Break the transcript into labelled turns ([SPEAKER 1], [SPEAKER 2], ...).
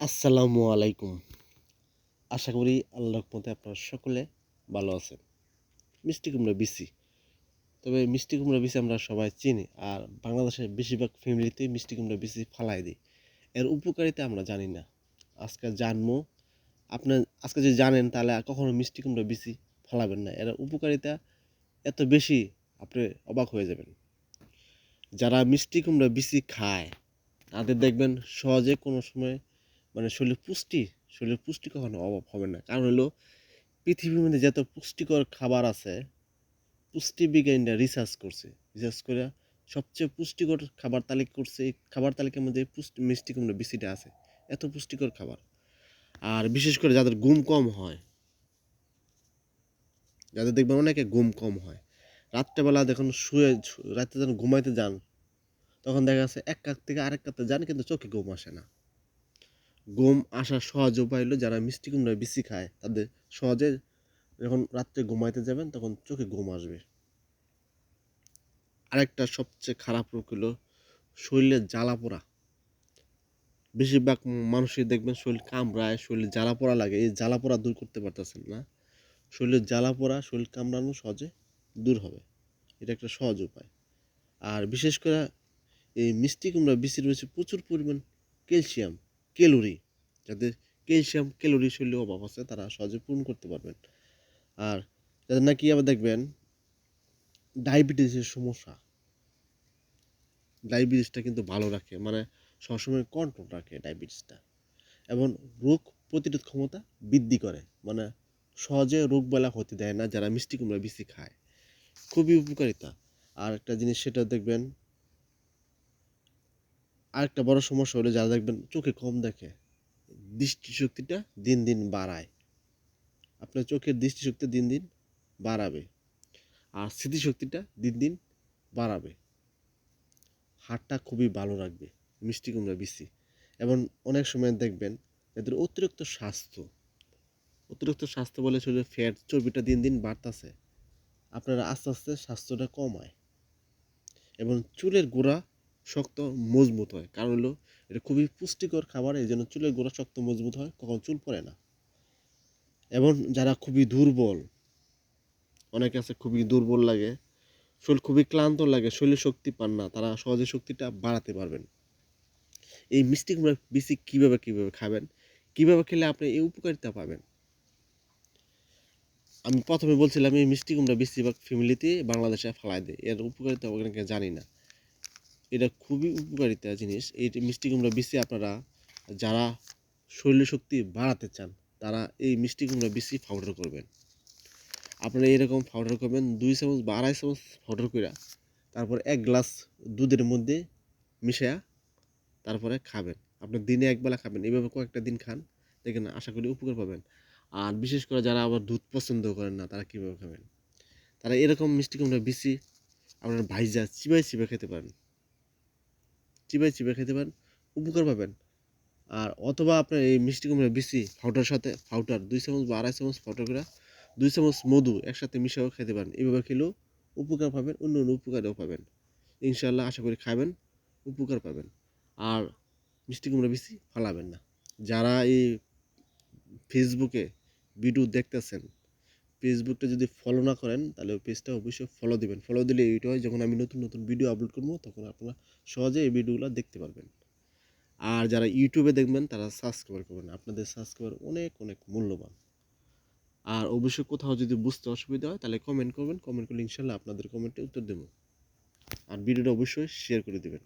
[SPEAKER 1] আসসালামু আলাইকুম। আশা করি আল্লাহর মতে আপনারা সকলে ভালো আছেন। মিষ্টি কুমড়া বিসি তবে মিষ্টি কুমড়া বিসি আমরা সবাই চিনি আর বাংলাদেশের বেশিরভাগ ফ্যামিলিতেই মিষ্টি কুমড়া বিসি ফালাই দিই এর উপকারিতা আমরা জানি না। আজকে জানব আপনার আজকে যদি জানেন তাহলে কখনো মিষ্টি কুমড়া বিসি ফালাবেন না। এর উপকারিতা এত বেশি, আপনি অবাক হয়ে যাবেন। যারা মিষ্টি কুমড়া বিসি খায়, তাদের দেখবেন সহজে কোনো সময় মানে শরীরের পুষ্টি শরীরের পুষ্টি কখনো অভাব হবে না। কারণ হলো পৃথিবীর মধ্যে যত পুষ্টিকর খাবার আছে, পুষ্টি বিজ্ঞানীরা রিসার্চ করছে। রিসার্চ করে সবচেয়ে পুষ্টিকর খাবার তালিকা করছে, এই খাবার তালিকার মধ্যে পুষ্টি মিষ্টি কুমড়া বেশিটা আছে। এত পুষ্টিকর খাবার। আর বিশেষ করে যাদের ঘুম কম হয়, যাদের দেখবেন অনেকে ঘুম কম হয়। রাত্রেবেলা দেখুন শুয়ে, রাত্রে যখন ঘুমাইতে যান, তখন দেখা যাচ্ছে এক কাত থেকে আরেক কাতে যান, কিন্তু চোখে ঘুম আসে না। ঘুম আসার সহজ উপায় হলো যারা মিষ্টি কুমড়া বেশি খায়, তাদের সহজে যখন রাত্রে ঘুমাইতে যাবেন তখন চোখে ঘুম আসবে। আরেকটা সবচেয়ে খারাপ রোগ হলো শরীরে জ্বালা পোড়া। বেশিরভাগ মানুষই দেখবেন শরীর কামড়ায়, শরীরে জ্বালা পোড়া লাগে, এই জ্বালা পোড়া দূর করতে পারতেছেন না। শরীরের জ্বালা পোড়া, শরীর কামড়ানো সহজে দূর হবে। এটা একটা সহজ উপায়। আর বিশেষ করে এই মিষ্টি কুমড়া বেশি রয়েছে প্রচুর পরিমাণ ক্যালসিয়াম। ক্যালোরি। যাদের ক্যালসিয়াম, ক্যালোরি শরীরে অভাব আছে, তারা সহজে পূরণ করতে পারবেন। আর যাদের নাকি আবার দেখবেন ডায়াবেটিসের সমস্যা। ডায়াবেটিসটা কিন্তু ভালো রাখে মানে সবসময় কন্ট্রোল রাখে ডায়াবেটিসটা এবং রোগ প্রতিরোধ ক্ষমতা বৃদ্ধি করে মানে সহজে রোগ বেলা হতে দেয় না, যারা মিষ্টি কুমড়া বেশি খায়। খুবই উপকারিতা। আর একটা জিনিস সেটা দেখবেন আরেকটা বড় সমস্যা হলো যারা দেখবেন চোখে কম দেখে, দৃষ্টিশক্তিটা দিন দিন বাড়ায়। আপনার চোখের দৃষ্টিশক্তি দিন দিন বাড়াবে আর স্মৃতিশক্তিটা দিন দিন বাড়াবে। হাড়টা খুবই ভালো রাখবে, মিষ্টি কুমড়া বেশি এবং অনেক সময় দেখবেন এদের অতিরিক্ত স্বাস্থ্য অতিরিক্ত স্বাস্থ্য বলে শরীরে ফ্যাট চর্বিটা দিন দিন বাড়তেছে। আপনারা আস্তে আস্তে স্বাস্থ্যটা কমায়। এবং চুলের গোড়া শক্ত, মজবুত হয়। কারণ হলো, এটা খুবই পুষ্টিকর খাবার, এই জন্য চুলের গোড়া শক্ত, মজবুত হয়, কখন চুল পড়ে না। এবং যারা খুবই দুর্বল, অনেকে আছে খুবই দুর্বল লাগে শরীর খুবই ক্লান্ত লাগে, শরীরে শক্তি পান না, তারা সহজে শক্তিটা বাড়াতে পারবেন। এই মিষ্টি কুমড়া বেশি কীভাবে কীভাবে খাবেন? কীভাবে খেলে আপনি এই উপকারিতা পাবেন? আমি প্রথমে বলছিলাম, এই মিষ্টি কুমড়া বেশিরভাগ ফ্যামিলিতে বাংলাদেশে ফালাই দেয়, এর উপকারিতা অনেকে জানি না। এটা খুবই উপকারিতা জিনিস। এই মিষ্টি কুমড়া বেশি আপনারা যারা শরীরের শক্তি বাড়াতে চান, তারা এই মিষ্টি কুমড়া বেশি পাউডার করবেন। আপনারা এরকম পাউডার করবেন, দুই চামচ বা আড়াই চামচ পাউডার করে তারপর এক গ্লাস দুধের মধ্যে মিশায়া তারপরে খাবেন। আপনার দিনে একবেলা খাবেন, এভাবে কয়েকটা দিন খান, দেখেন আশা করি উপকার পাবেন। আর বিশেষ করে যারা আবার দুধ পছন্দ করেন না, তারা কীভাবে খাবেন? তারা এরকম মিষ্টি কুমড়া বেশি আপনার ভাইজা, চিবাই চিবাই খেতে পারেন। চিবাই চিবাই খেতে পারেন, উপকার পাবেন। আর অথবা আপনার এই মিষ্টি কুমড়া বেশি ফাউটার সাথে ফাউটার দুই চামচ বা আড়াই চামচ ফাউটার করে, দুই চামচ মধু একসাথে মিশাও খেতে পারেন। এইভাবে খেলেও উপকার পাবেন, অন্য অন্য উপকারও পাবেন। ইনশাল্লাহ আশা করি খাবেন উপকার পাবেন। আর মিষ্টি কুমড়া বেশি ফালাবেন না। যারা এই ফেসবুকে ভিডিও দেখতেছেন ফেসবুকটা যদি ফলো না করেন, তাহলে ওই পেজটা অবশ্যই ফলো দিবেন। ফলো দিলে এইটা হয়, যখন আমি নতুন নতুন ভিডিও আপলোড করব, তখন আপনারা সহজে এই ভিডিওগুলো দেখতে পারবেন। আর যারা ইউটিউবে দেখবেন, তারা সাবস্ক্রাইব করবেন আপনাদের সাবস্ক্রাইবার অনেক অনেক মূল্যবান। আর অবশ্যই কোথাও যদি বুঝতে অসুবিধা হয়, তাহলে কমেন্ট করবেন। কমেন্ট করলে ইনশাল্লাহ আপনাদের কমেন্টে উত্তর দেবো। আর ভিডিওটা অবশ্যই শেয়ার করে দেবেন।